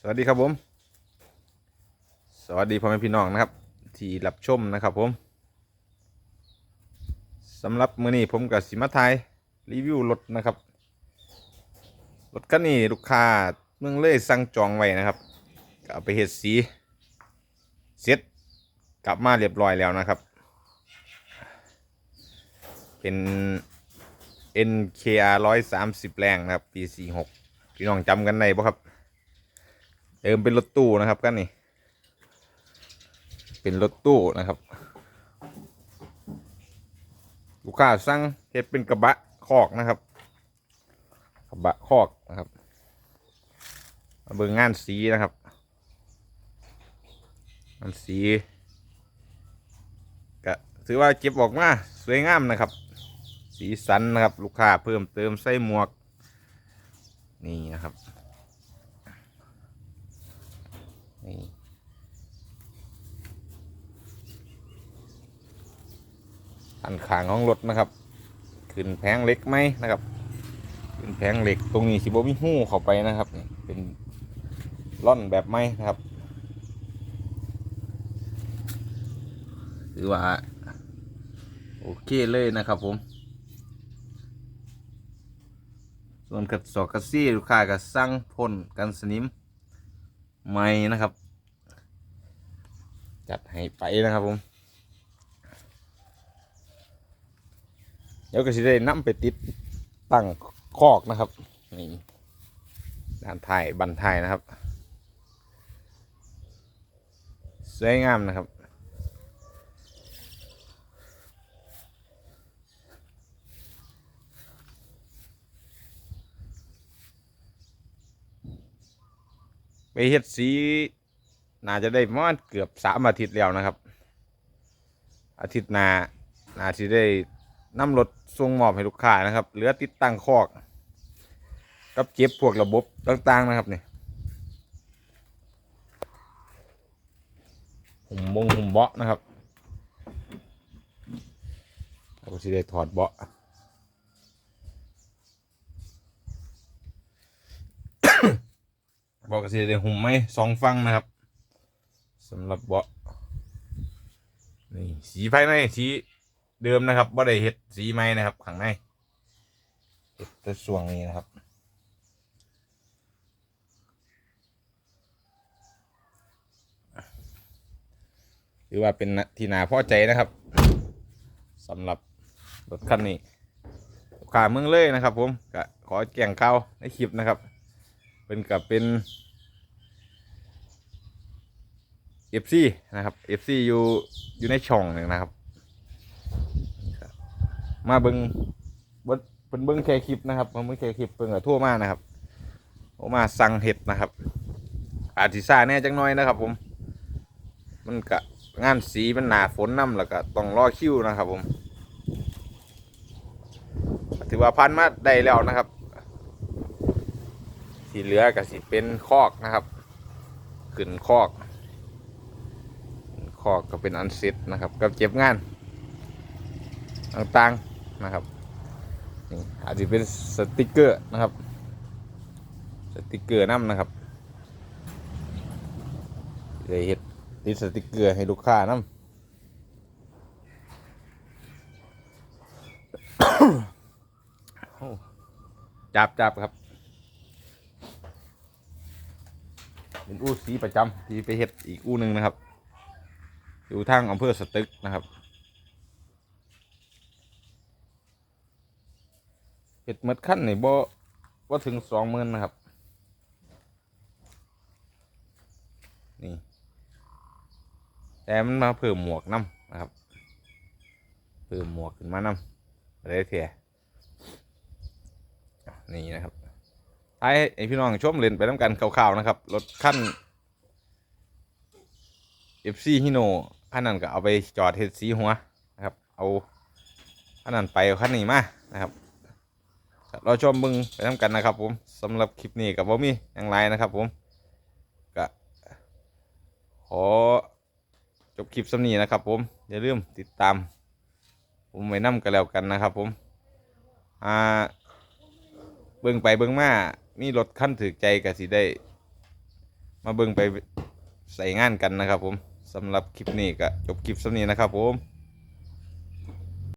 สวัสดีครับผม สวัสดีพ่อแม่พี่น้องนะครับ ที่รับชมนะครับผมสำหรับมื้อนี้ผมกับสิมาไทยรีวิวรถนะครับรถคันนี้ลูกค้าเมืองเลยสั่งจองไว้นะครับก็เอาไปเฮ็ดสีเสร็จกลับมาเรียบร้อยแล้วนะครับ เป็น NKR 130 แรงนะครับปี46พี่น้องจำกันได้ปะครับ ติมเป็นรถตู้นะครับกันนี่เป็นรถตู้นะครับลูกค้าสั่งเฮ็ดเป็นกระบะคอกนะครับกระบะคอกนะครับเบิ่งงานสีนะครับงานสีก็ถือว่าเก็บออกมาสวยงามนะครับ สีสันนะครับ ลูกค้าเพิ่มเติมใส่หมวก นี่นะครับ นี่อันขางของรถนะครับ ขึ้นแผงเหล็กไหมนะครับ ขึ้นแผงเหล็กตรงนี้สิบมีหู้เข้าไปนะครับเป็นร่อนแบบไม้นะครับถือว่าโอเคเลยนะครับผม ส่วนกัดสอกกัดซี่ลูกค้าก็สั่งพ่นกันสนิม ไม่นะครับ จัดให้ไปนะครับผม เดี๋ยวก็สิได้นำไปติดตั้งคอกนะครับนี่ด้านท้ายบันท้ายนะครับ สวยงามนะครับ เฮ็ดสี น่าจะได้ประมาณเกือบสามอาทิตย์แล้วนะครับ อาทิตย์หน้าน่าจะได้นำรถส่งมอบให้ลูกค้านะครับ เหลือติดตั้งคอก กับเก็บพวกระบบต่างๆนะครับนี่หุ่มมงหุ่มเบาะนะครับเราก็จะได้ถอดเบาะ บอกก็สิได้หุ่มไหมสองฟังนะครับสำหรับเบาะนี่สีภายในสีเดิมนะครับบ่ได้เห็ดสีไหมนะครับข้างในเห็ดแต่ส่วงนี้นะครับถือว่าเป็นที่นาพอใจนะครับสำหรับรถคันนี้ลูกค้าเมืองเลยนะครับผมก็ขอแก่งเข่าในคลิปนะครับ เป็นกับเป็น FC นะครับ FC อยู่อยู่ในช่องหนึ่งนะครับ มาเบิง้งเป็นเบิ้งแค่คลิปนะครับมาเบิ้งแค่คลิปเพิ่งกับทั่วมานะครับโอมาสั่งเห็ดนะครับ อาจสิซาแน่จังน้อยนะครับ ผม มันกะงานสีมันหนาฝนน้ำแล้วก็ต้องรอคิวนะครับ ผม ถือว่าพันมาได้แล้วนะครับ ที่เหลือก็สิเป็นคอกนะครับ ขึ้นคอกคอกก็เป็นอันเสร็จนะครับกับเจ็บงานต่างๆนะครับนี่อาจจะเป็นสติกเกอร์นะครับ สติกเกอร์น้ำนะครับเลยเห็ดติดสติกเกอร์ให้ลูกค้าน้ำจับจับครับ เป็นอู้สีประจำที่ไปเฮ็ดอีกอู้หนึ่งนะครับ อยู่ทางอำเภอสตึกนะครับเฮ็ดหมดขั้นนี่บ่บ่ถึงสองหมื่นนะครับ นี่ แต่มันมาเพิ่มหมวกน้ำนะครับ เพิ่มหมวกขึ้นมาน้ำอะไรเถอะนี่นะครับ ให้ไอพี่น้องชมเล่นไปน้ำกันคร่าวๆนะครับ รถขั้น FC Hino ขั้นนั้นก็เอาไปจอดเฮ็ดสีหัวนะครับ เอาขั้นนั้นไปขั้นนี้มานะครับเราชมมึงไปน้ำกันนะครับ ผมสำหรับคลิปนี้กับว่ามีอย่างไรนะครับ ผมก็ขอจบคลิปสำนีนะครับ ผมอย่าลืมติดตาม ผมไว้นํกันแล้วกันนะครับ ผมอ่าเบิ่งไปเบิ่งมา มีรถขั้นถือใจก็สิได้ มาเบิ่งไปใส่งานกันนะครับผมสำหรับคลิปนี้ก็จบคลิปสำนี้นะครับผม